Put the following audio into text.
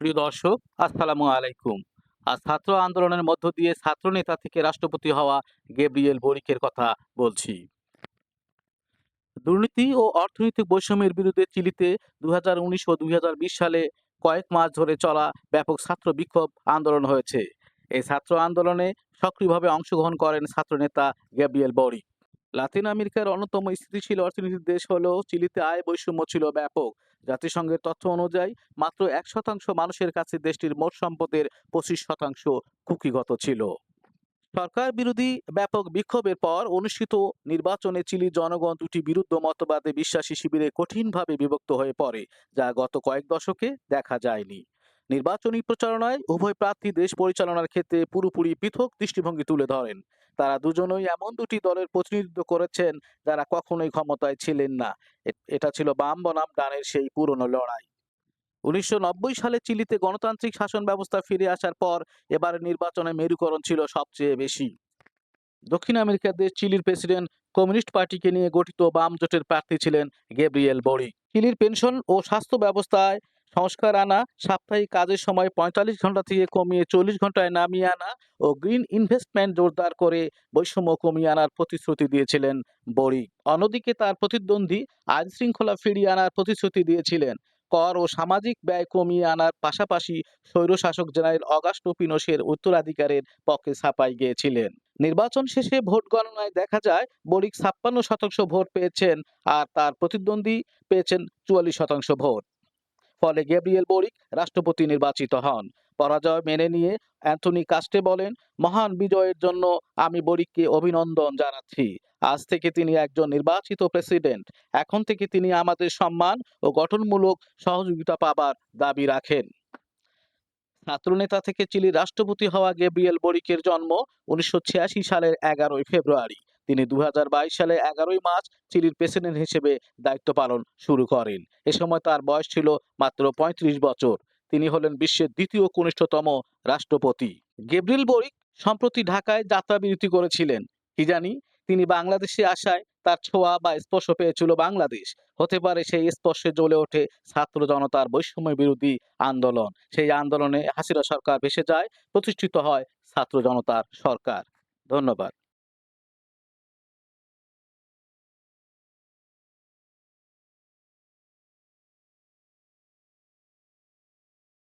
প্রিয় দর্শক, আসসালামু আলাইকুম। আর ছাত্র আন্দোলনের মধ্য দিয়ে ছাত্রনেতা থেকে রাষ্ট্রপতি হওয়া গেব্রিয়েল বরিকের কথা বলছি। দুর্নীতি ও অর্থনৈতিক বৈষম্যের বিরুদ্ধে চিলিতে দু হাজার উনিশ ও দুই হাজার বিশ সালে কয়েক মাস ধরে চলা ব্যাপক ছাত্র বিক্ষোভ আন্দোলন হয়েছে। এই ছাত্র আন্দোলনে সক্রিয়ভাবে অংশগ্রহণ করেন ছাত্রনেতা গ্যাব্রিয়েল বরিক লাতিন আমেরিকার অন্যতম স্থিতিশীল অর্থনীতির দেশ হলেও চিলিতে আয় বৈষম্য ছিল ব্যাপক। জাতিসংঘের তথ্য অনুযায়ী, মাত্র এক শতাংশ মানুষের কাছে দেশটির মোট সম্পদের পঁচিশ শতাংশ কুকিগত ছিল। সরকার বিরোধী ব্যাপক বিক্ষোভের পর অনুষ্ঠিত নির্বাচনে চিলির জনগণ দুটি বিরুদ্ধ মতবাদে বিশ্বাসী শিবিরে কঠিনভাবে বিভক্ত হয়ে পড়ে, যা গত কয়েক দশকে দেখা যায়নি। নির্বাচনী প্রচারণায় উভয় প্রার্থী দেশ পরিচালনার ক্ষেত্রে পুরোপুরি পৃথক দৃষ্টিভঙ্গি তুলে ধরেন। তারা দুজনই এমন দুটি দলের প্রতিনিধিত্ব করেছেন যারা কখনোই ক্ষমতায় ছিলেন না। এটা ছিল বাম বনাম ডানের সেই পুরনো লড়াই। উনিশশো নব্বই সালে চিলিতে গণতান্ত্রিক শাসন ব্যবস্থা ফিরে আসার পর এবার নির্বাচনে মেরুকরণ ছিল সবচেয়ে বেশি। দক্ষিণ আমেরিকার দেশ চিলির প্রেসিডেন্ট কমিউনিস্ট পার্টিকে নিয়ে গঠিত বাম জোটের প্রার্থী ছিলেন গেব্রিয়েল বরি চিলির পেনশন ও স্বাস্থ্য ব্যবস্থায় সংস্কার আনা, সাপ্তাহিক কাজের সময় পঁয়তাল্লিশ ঘণ্টা থেকে কমিয়ে চল্লিশ ঘন্টায় নামিয়ে আনা ও গ্রিন ইনভেস্টমেন্ট জোরদার করে বৈষম্য কমিয়ে আনার প্রতিশ্রুতি দিয়েছিলেন বরি অন্যদিকে তার প্রতিদ্বন্দ্বী আইন শৃঙ্খলা ফিরিয়ে আনার প্রতিশ্রুতি দিয়েছিলেন। কর ও সামাজিক ব্যয় কমিয়ে আনার পাশাপাশি স্বৈরশাসক জেনারেল অগাস্টো পিনোশের উত্তরাধিকারের পক্ষে ছাপাই গিয়েছিলেন। নির্বাচন শেষে ভোট গণনায় দেখা যায় বরিক ছাপ্পান্ন শতাংশ ভোট পেয়েছেন আর তার প্রতিদ্বন্দ্বী পেয়েছেন চুয়াল্লিশ শতাংশ ভোট। ফলে গ্যাব্রিয়েল বরিক রাষ্ট্রপতি নির্বাচিত হন। পরাজয় মেনে নিয়ে অ্যান্থনি কাস্টে বলেন, মহান বিজয়ের জন্য আমি বরিককে অভিনন্দন জানাচ্ছি। আজ থেকে তিনি একজন নির্বাচিত প্রেসিডেন্ট। এখন থেকে তিনি আমাদের সম্মান ও গঠনমূলক সহযোগিতা পাবার দাবি রাখেন। ছাত্রনেতা থেকে চিলির রাষ্ট্রপতি হওয়া গেব্রিয়েল বরিকের জন্ম উনিশশো ছিয়াশি সালের এগারোই ফেব্রুয়ারি। তিনি দু হাজার বাইশ সালে এগারোই মার্চ চিলির প্রেসিডেন্ট হিসেবে দায়িত্ব পালন শুরু করেন। এ সময় তার বয়স ছিল মাত্র ৩৫ বছর। তিনি হলেন বিশ্বের দ্বিতীয় কনিষ্ঠতম রাষ্ট্রপতি। গেব্রিল বরিক সম্প্রতি ঢাকায় যাত্রা যাত্রাবিরতি করেছিলেন। কি জানি, তিনি বাংলাদেশে আসায় তার ছোঁয়া বা স্পর্শ পেয়েছিল বাংলাদেশ। হতে পারে সেই স্পর্শে জ্বলে ওঠে ছাত্র জনতার বৈষম্য বিরোধী আন্দোলন। সেই আন্দোলনে হাসিরা সরকার ভেসে যায়, প্রতিষ্ঠিত হয় ছাত্র জনতার সরকার। ধন্যবাদ।